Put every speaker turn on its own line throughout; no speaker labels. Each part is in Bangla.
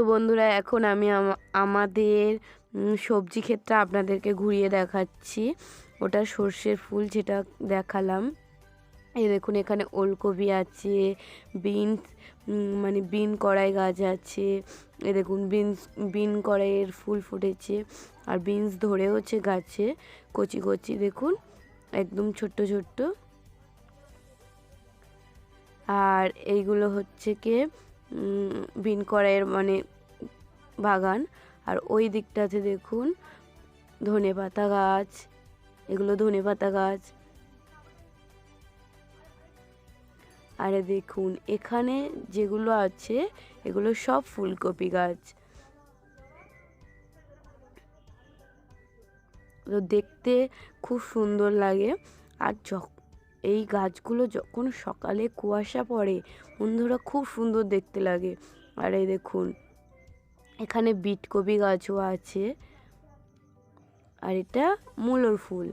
তো বন্ধুরা, এখন আমি আমাদের সবজি ক্ষেত্রে আপনাদেরকে ঘুরিয়ে দেখাচ্ছি। ওটা সর্ষের ফুল যেটা দেখালাম। এই দেখুন, এখানে ওলকপি আছে, বিনস মানে বিন কড়াই গাছ আছে। এ দেখুন, বিনস, বিন কড়াইয়ের ফুল ফুটেছে। আর বিনস ধরেওছে গাছে, কচি কচি, দেখুন, একদম ছোট্ট ছোট্ট। আর এইগুলো হচ্ছে কি বিন কড়াইয়ের মানে বাগান। আর ওই দিকটাতে দেখুন, ধনে পাতা গাছ, এগুলো ধনে পাতা গাছ। আরে দেখুন, এখানে যেগুলো আছে, এগুলো সব ফুলকপি গাছ। দেখতে খুব সুন্দর লাগে। আর যখ- এই গাছগুলো যখন সকালে কুয়াশা পড়ে, বন্ধুরা খুব সুন্দর দেখতে লাগে। আর এই দেখুন, এখানে বিটকপি গাছও আছে। আর এটা মূলর ফুল।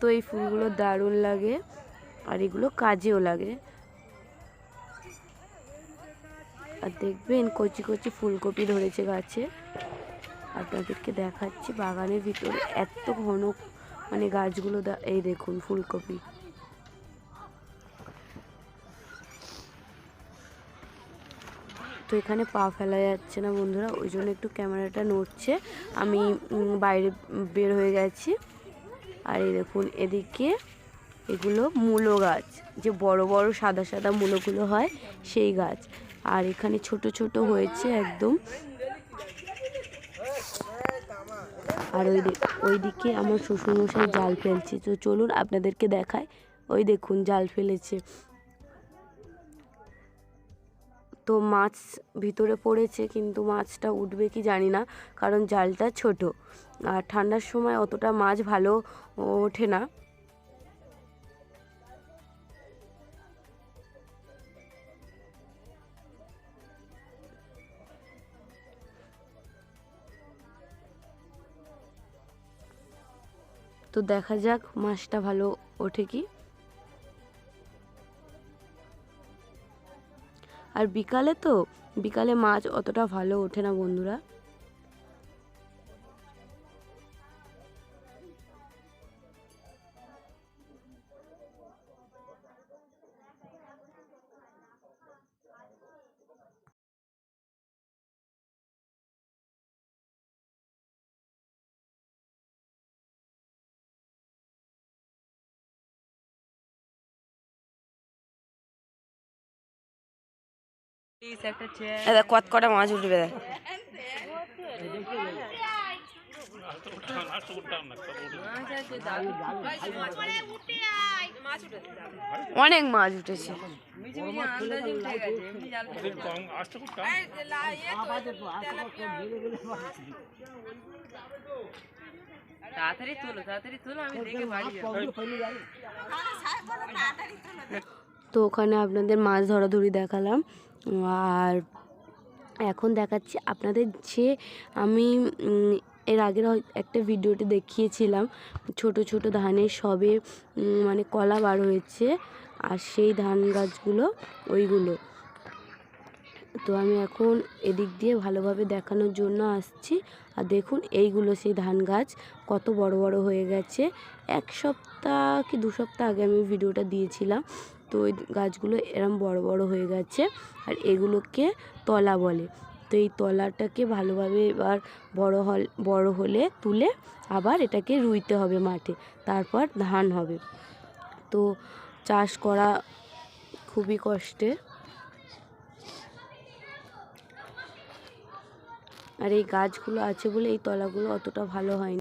তো এই ফুলগুলো দারুণ লাগে, আর এগুলো কাজেও লাগে। আর দেখবেন কচি কচি ফুলকপি ধরেছে গাছে। আপনাদেরকে দেখাচ্ছি বাগানের ভিতরে এত ঘন মানে গাছগুলো এই দেখুন ফুলকপি। তো এখানে পা ফেলা যাচ্ছে না বন্ধুরা, ওই জন্য একটু ক্যামেরাটা নড়ছে। আমি বাইরে বের হয়ে গেছি। আর এই দেখুন এদিকে এগুলো মূলো গাছ, যে বড় বড় সাদা সাদা মূলোগুলো হয় সেই গাছ। আর এখানে ছোট ছোট হয়েছে একদম আর ওই দিক ওইদিকে আমার শ্বশুরমশাই জাল ফেলছে। তো চলুন আপনাদেরকে দেখায় ওই দেখুন, জাল ফেলেছে। তো মাছ ভিতরে পড়েছে, কিন্তু মাছটা উঠবে কি জানি না, কারণ জালটা ছোট। আর ঠান্ডার সময় অতটা মাছ ভালো ওঠে না। তো দেখা যাক মাছটা ভালো ওঠে কি। আর বিকালে তো, বিকালে মাছ অতটা ভালো ওঠে না বন্ধুরা।
কত কটা মাছ উঠবে দেখ।
অনেক মাছ উঠেছে।
তাড়াতাড়ি তোলো তাড়াতাড়ি তোলো আমি দেখে বাড়ি যাব।
তো ওখানে আপনাদের মাছ ধরাধরি দেখালাম। আর এখন দেখাচ্ছি আপনাদের যে আমি এর আগের একটা ভিডিওতে দেখিয়েছিলাম, ছোট ছোট ধানের সবে মানে কলা বার হয়েছে, আর সেই ধান গাছগুলো ওইগুলো। তো আমি এখন এদিক দিয়ে ভালোভাবে দেখানোর জন্য আসছি। আর দেখুন, এইগুলো সেই ধান গাছ কত বড় বড় হয়ে গেছে। এক সপ্তাহ কি দু সপ্তাহ আগে আমি ভিডিওটা দিয়েছিলাম। তো ওই গাছগুলো এরম বড় বড় হয়ে গেছে আর এগুলোকে তলা বলে। তো এই তলাটাকে ভালোভাবে এবার বড় হল, বড় হলে তুলে আবার এটাকে রুইতে হবে মাঠে, তারপর ধান হবে। তো চাষ করা খুবই কষ্টের। আর এই গাছগুলো আছে বলে এই তলাগুলো অতটা ভালো হয়নি।